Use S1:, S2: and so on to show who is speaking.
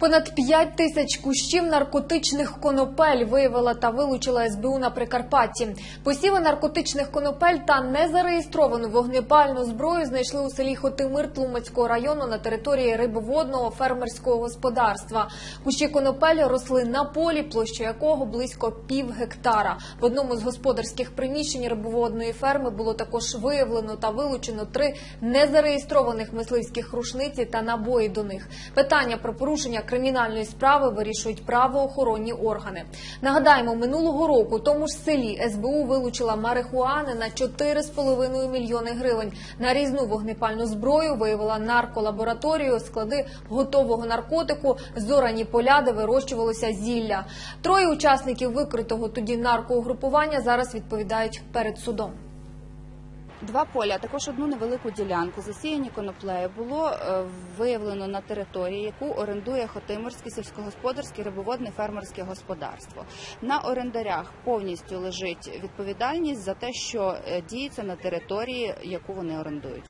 S1: Понад 5 тисяч кущів наркотичних конопель виявила та вилучила СБУ на Прикарпатті. Посіви наркотичних конопель та незареєстровану вогнепальну зброю знайшли у селі Хотимир Тлумацького району на території рибоводного фермерського господарства. Кущі конопель росли на полі, площа якого близько пів гектара. В одному з господарських приміщень рибоводної ферми було також виявлено та вилучено три незареєстрованих мисливських рушниці та набої до них. Питання про порушення кримінальної справи вирішують правоохоронні органи. Нагадаємо, минулого року тому ж селі СБУ вилучила марихуани на 4,5 мільйони гривень. На різну вогнепальну зброю виявила нарколабораторію, склади готового наркотику, зорані поля, де вирощувалося зілля. Троє учасників викритого тоді наркоугрупування зараз відповідають перед судом.
S2: Два поля, а також одну невелику ділянку, засіяні коноплею, було е, виявлено на території, яку орендує Хотимирське сільськогосподарське рибоводне фермерське господарство. На орендарях повністю лежить відповідальність за те, що е, діється на території, яку вони орендують.